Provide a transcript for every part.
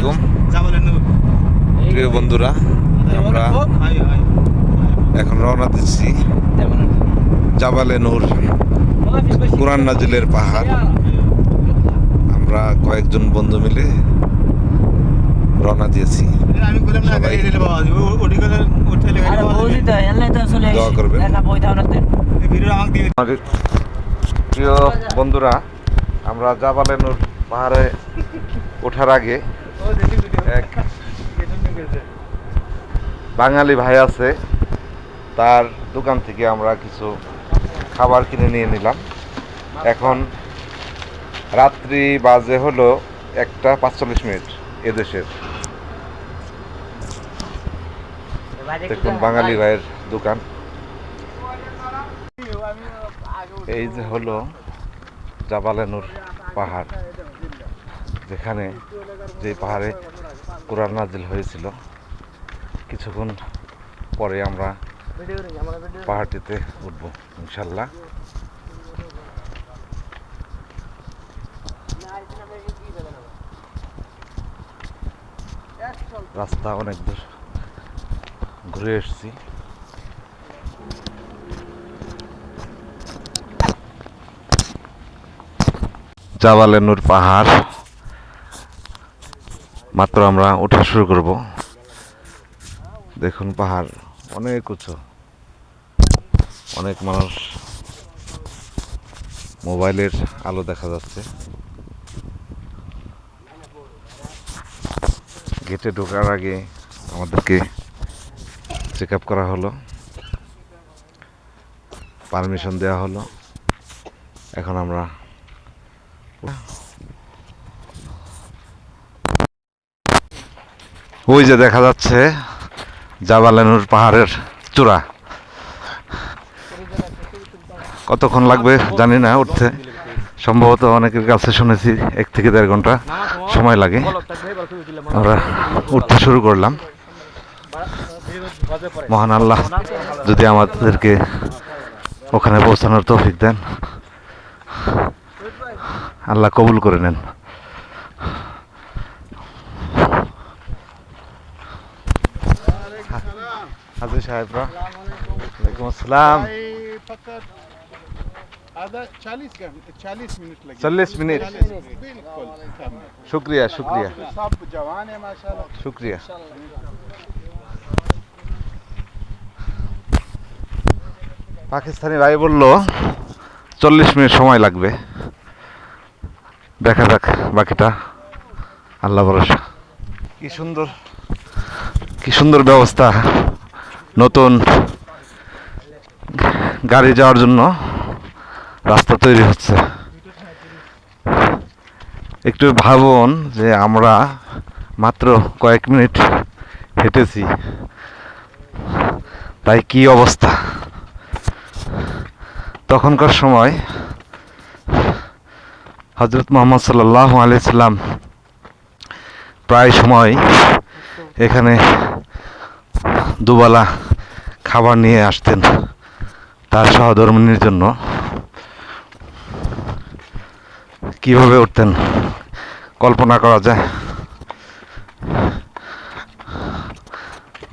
আলাইকুম। প্রিয় বন্ধুরা, আমরা এখন রওনা দিচ্ছি জাবালে নূর নাজিলের পাহাড়। আমরা কয়েকজন বন্ধু মিলে রওনা দিয়েছি। প্রিয় বন্ধুরা, আমরা জাবালে নূর পাহাড়ে ওঠার আগে এক বাঙালি ভাই আছে, তার দোকান থেকে আমরা কিছু খাবার কিনে নিয়ে নিলাম। এখন রাত্রি বাজে হলো একটা পাঁচচল্লিশ মিনিট এদেশের। দেখুন বাঙালি ভাইয়ের দোকান। এই যে হলো জাবালেনুর পাহাড়, যেখানে যে পাহাড়ে কোরআন নাজিল হয়েছিল, কিছুক্ষণ পরে আমরা পাহাড়টিতে উঠবো, ইনশাল্লাহ। রাস্তা অনেক দূর, ঘুরে এসেছি। জাবালেনুর পাহাড়। মাত্র আমরা ওঠা শুরু করব। দেখুন পাহাড়, অনেক উঁচু। অনেক মানুষ মোবাইলের আলো দেখা যাচ্ছে। গেটে ঢোকার আগে আমাদেরকে চেক আপ করা হলো। পারমিশন দেওয়া হলো। এখন আমরা ওই যে দেখা যাচ্ছে জাবালানুর পাহাড়ের চূড়া। কতক্ষণ লাগবে জানি না উঠতে। সম্ভবত অনেকের কাছে শুনেছি এক থেকে দেড় ঘণ্টা সময় লাগে। আমরা উঠতে শুরু করলাম। মহান আল্লাহ যদি আমাদেরকে ওখানে পৌঁছানোর তৌফিক দেন, আল্লাহ কবুল করে নেন। হাজির সাহেবরা। ওয়ালাইকুম আসসালাম। চল্লিশ মিনিট। শুক্রিয়া শুক্রিয়া। শুক্রিয়া। পাকিস্তানি রায় বলল চল্লিশ মিনিট সময় লাগবে। দেখা যাক বাকিটা। আল্লাহ ভরসা। কি সুন্দর। কি সুন্দর ব্যবস্থা। নতুন গাড়ি যাওয়ার জন্য রাস্তা তৈরি হচ্ছে। একটু ভাবুন যে আমরা মাত্র কয়েক মিনিট হেঁটেছি, তাই কি অবস্থা? তখনকার সময় হজরত মোহাম্মদ সাল্লাহ আলাইসাল্লাম প্রায় সময় এখানে দুবেলা খাবার নিয়ে আসতেন তার সহধর্মিনীর জন্য। কীভাবে উঠতেন? কল্পনা করা যায়।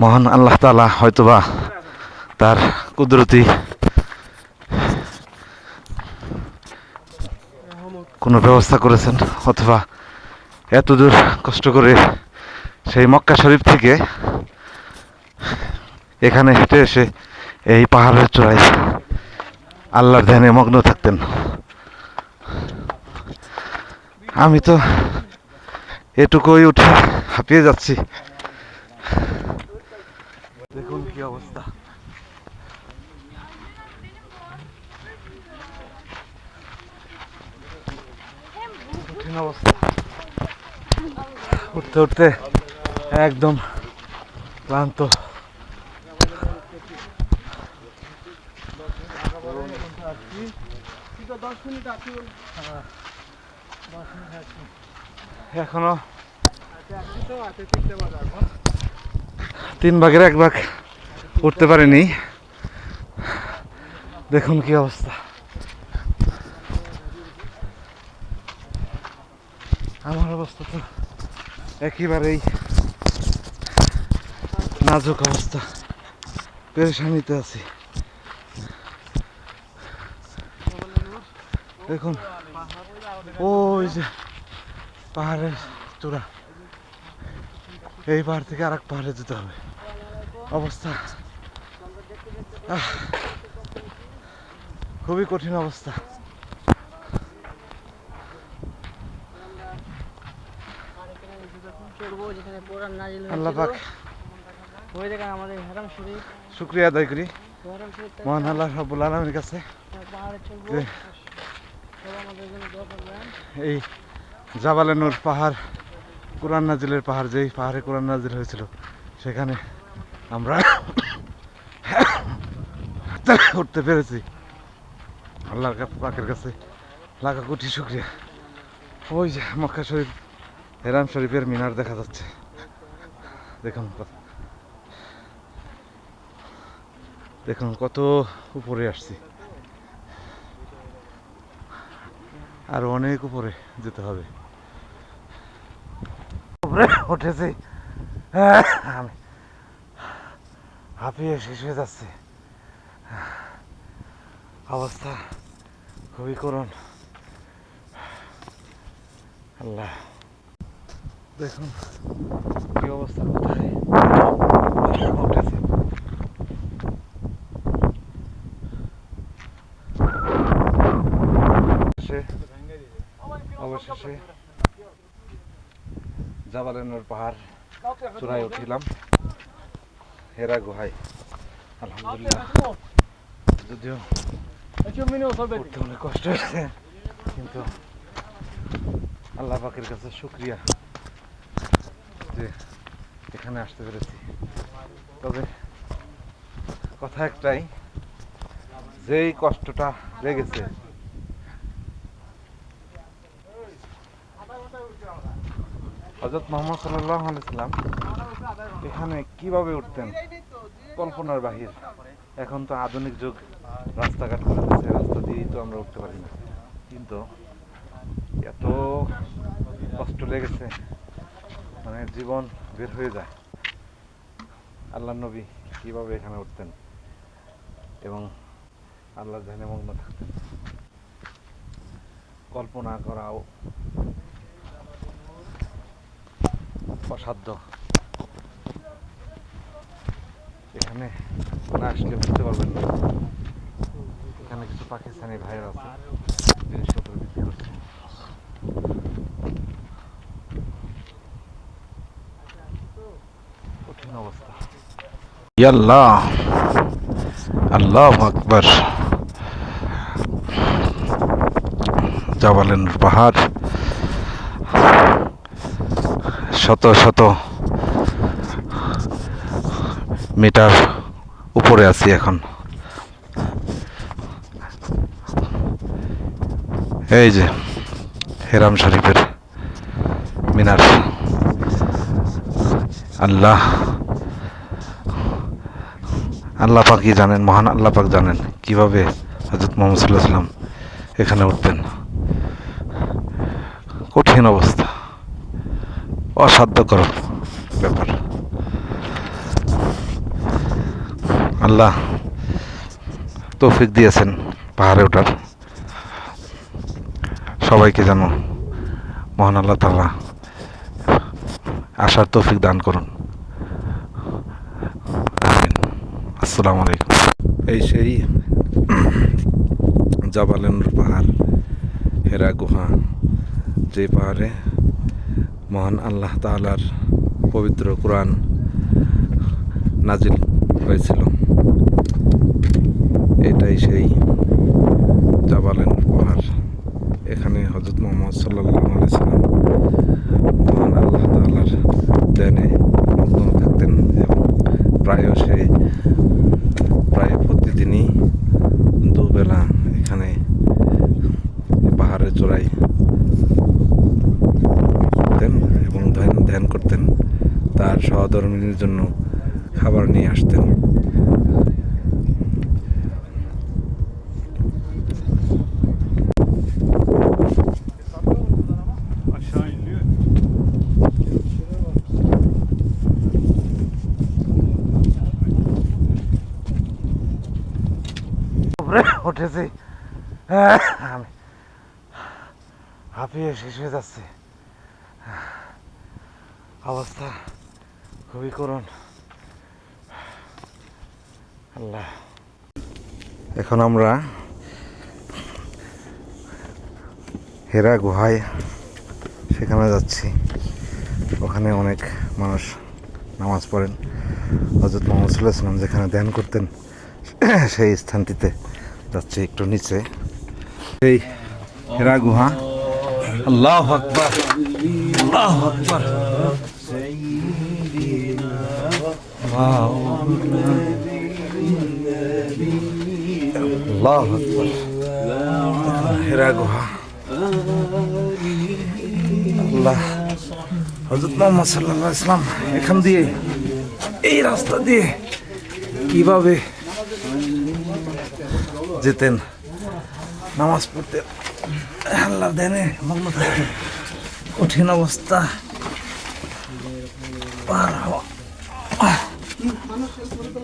মহান আল্লাহ তালা হয়তোবা তার কুদরতি কোনো ব্যবস্থা করেছেন, অথবা এত দূর কষ্ট করে সেই মক্কা শরীফ থেকে এখানে হেঁটে এসে এই পাহাড়ের চূড়ায় আল্লাহর ধ্যানে মগ্ন থাকতেন। আমি তো এটুকুই উঠে হাঁপিয়ে যাচ্ছি। দেখুন কি অবস্থা। কঠিন অবস্থা। উঠতে উঠতে একদম ক্লান্ত। এখনও। তিন ভাগের এক ভাগ উঠতে পারিনি। দেখুন কি অবস্থা। আমার অবস্থা তো একেবারেই নাজুক অবস্থা। পেরেশানিতে আছি। দেখুন। ওই যে পাহাড়ের চূড়া। এই পাহাড় থেকে আরেক পাহাড়ে যেতে হবে। অবস্থা। খুবই কঠিন অবস্থা। শুক্রিয়া আদায় করি। মহান আল্লাহ রাব্বুল আলমীর কাছে। এই জাবালে পাহাড়, কোরআন নাজিলের পাহাড়, যেই পাহাড়ে কোরআন নাজিল হয়েছিল, সেখানে আমরা উঠতে পেরেছি। আল্লাহর পাকের কাছে লাখা কোটি শুক্রিয়া। ওই যে মক্কা শরীফ হেরাম শরীফের মিনার দেখা যাচ্ছে। দেখুন দেখুন কত উপরে আসছি। আর অনেক উপরে যেতে হবে। উপরে উঠেছি। আমি হাঁপিয়ে শেষ হয়ে যাচ্ছে। অবস্থা খুবই করুন আল্লাহ। দেখুন কি অবস্থা, কোথায়? উঠেছে। সে অবশেষে জাবালেনোর পাহাড় চূড়ায় উঠিলাম। হেরা গুহায়। আলহামদুলিল্লাহ। যদিও উঠতে অনেক কষ্ট হয়েছে, কিন্তু আল্লাহ পাকের কাছে শুক্রিয়া যে এখানে আসতে পেরেছি। তবে কথা একটাই, যেই কষ্টটা লেগেছে হজরত মোহাম্মদ আলাইসাল্লাম এখানে কীভাবে উঠতেন? কল্পনার বাহির। এখন তো আধুনিক যুগ। রাস্তাঘাট করে দিচ্ছে রাস্তা দিয়েই তো আমরা উঠতে পারি না। কিন্তু এত কষ্ট লেগেছে মানে জীবন বের হয়ে যায়। আল্লাহ নবী কীভাবে এখানে উঠতেন এবং আল্লাহ ধ্যানে মগ্ন থাকতেন? কল্পনা করাও অসাধ্য। এখানে না আসলে বুঝতে পারবেন না। এখানে কিছু পাকিস্তানি ভাইয়ের আছে জিনিসপত্র বিক্রি করছে। কঠিন অবস্থা। আল্লাহ আল্লাহ আকবর। জাবালেন পাহাড় শত শত মিটার উপরে আছি এখন। এই যে, হেরাম শরীফের মিনার। আল্লাহ আল্লাহ পাকই জানেন? মহান আল্লাহ পাক জানেন। কীভাবে হজরত মোহাম্মদ সাল্লাহ সাল্লাম এখানে উঠতেন কঠিন অবস্থা। অসাধ্যকর ব্যাপার। আল্লাহ তৌফিক দিয়েছেন পাহাড়ে ওঠার। সবাইকে যেন মহান আল্লাহ তাআলা আসার তৌফিক দান করুন। আসসালামু আলাইকুম। এই সেই জাবালেনুর পাহাড়, হেরা গুহা, যে পাহাড়ে মহান আল্লাহ তাআলার পবিত্র কোরআন নাজিল হয়েছিল। এটাই সেই জাবালেনুর পাহাড় এখানে হজরত মোহাম্মদ সাল্লাহ সাল্লাম মহান আল্লাহ তাআলার ধ্যানে মগ্ন থাকতেন এবং প্রায় সেই, প্রায় প্রতিদিনই দুবেলা এখানে পাহাড়ের চূড়ায় ধ্যান করতেন। তার সহধর্মিনীর জন্য খাবার নিয়ে আসতেন। উঠেছি। হ্যাঁ, আমি হাঁপিয়ে শেষ হয়ে যাচ্ছে। আল্লাহ। এখন আমরা হেরা গুহায় সেখানে যাচ্ছি। ওখানে অনেক মানুষ নামাজ পড়েন। হজরত মোহাম্মদ সাল্লাহ সাল্লাম যেখানে ধ্যান করতেন, সেই স্থানটিতে যাচ্ছে একটু নিচে। এই হেরা গুহা। আল্লাহ আকবর। আল্লাহ আকবর। আল্লাহ হেরা গুহা। আল্লাহ হজরত ইসলাম এখান দিয়ে, এই রাস্তা দিয়ে কীভাবে যেতেন? নামাজ পড়তে আল্লাহ দেনে মগ্ন কঠিন অবস্থা পার হওয়া।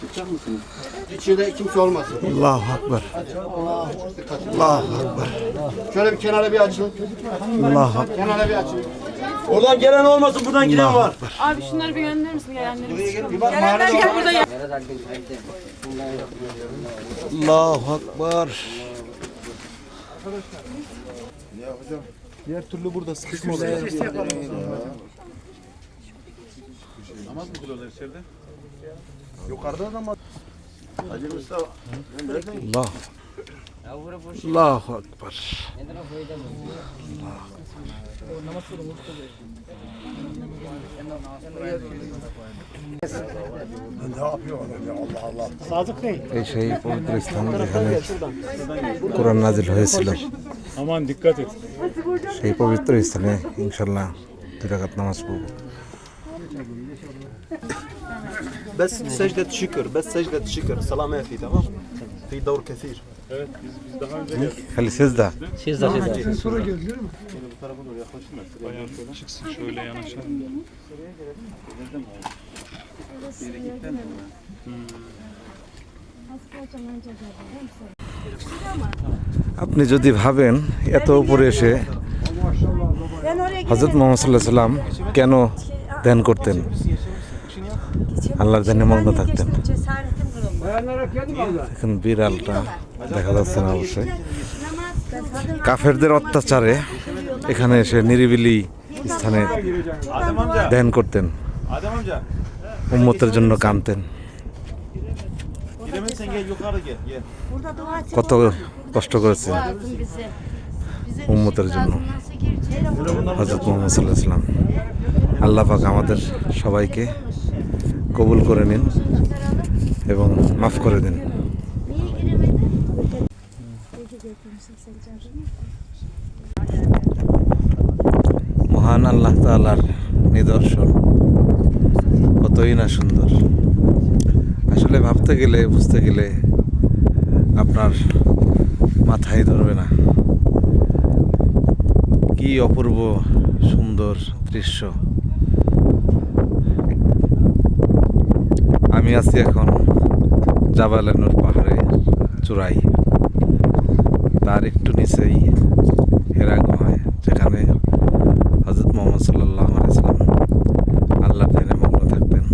Çıkacak mısınız? İçinde kimse olmasın. Allahu Akbar. Allahu Akbar. Şöyle bir kenara bir açın. Allahu Akbar. Kenara bir açın. Oradan gelen olmasın, buradan giden var. Abi şunları bir gönderir misin gelenlerimiz? Bir bak mağara Gelenler gel burada gel. Allahu Akbar. Diğer türlü burada sıkışma oluyor. Namaz mı kılıyorlar içeride? Yukarıda da mı? আল্লাহ আল্লাহ আকবর এই সেই পবিত্র স্থান যেখানে কোরআন নাজিল হয়েছিল Aman dikkat et. সেই পবিত্র স্থানে ইনশাল্লাহ দুই রাকাত নামাজ পড়ব بس سجدة شكر بس سجدة شكر صلاة ما في تمام في دور كثير Evet, biz, biz daha önce geldik. খালি সেজদা Ayağın çıksın şöyle yanaşalım. আপনি যদি ভাবেন এত উপরে এসে হজরত মোহাম্মদ সাল্লাহ সাল্লাম কেন ধ্যান করতেন আল্লাহর ধ্যানে মগ্ন থাকতেন এখন বিড়ালটা দেখা যাচ্ছে না অবশ্যই। কাফেরদের অত্যাচারে এখানে এসে নিরিবিলি স্থানে ধ্যান করতেন উম্মতের জন্য কানতেন. কত কষ্ট করেছেন উম্মতের জন্য। হজরত মোহাম্মদ সাল্লাহ সাল্লাম আল্লাহ পাক আমাদের সবাইকে কবুল করে নিন এবং মাফ করে দিন। মহান আল্লাহ তাআলার নিদর্শন। কতই না সুন্দর। আসলে ভাবতে গেলে, বুঝতে গেলে আপনার মাথায় ধরবে না। কি অপূর্ব সুন্দর দৃশ্য। আমি আছি এখন জাবালানুর পাহাড়ে, চূড়াই। তার একটু নিচেই হেরা গুহায় যেখানে হজরত মোহাম্মদ সাল্লাহ আলাইসাল্লাম আল্লাহ ধ্যানে মগ্ন থাকতেন।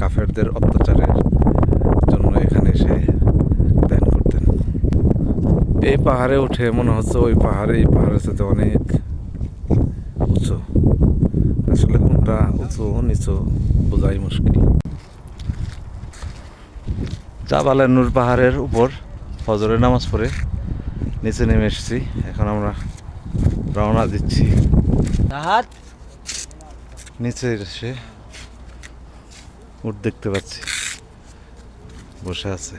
কাফেরদের অত্যাচারের জন্য এখানে এসে ধ্যান করতেন। এই পাহাড়ে উঠে মনে হচ্ছে ওই পাহাড়ে, এই পাহাড়ের সাথে অনেক উঁচু। আসলে কোনটা উঁচু, নিচু, বোঝাই মুশকিল। জাবালের নূর পাহাড়ের উপর ফজরের নামাজ পড়ে নিচে নেমে এসেছি। এখন আমরা রওনা দিচ্ছি। নিচে এসে উঠ দেখতে পাচ্ছি। বসে আছে।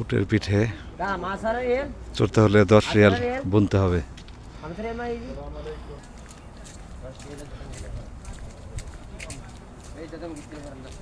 উটের পিঠে চড়তে হলে দশ রিয়াল বুনতে হবে। Ay, dadamagit ka ng ramdas.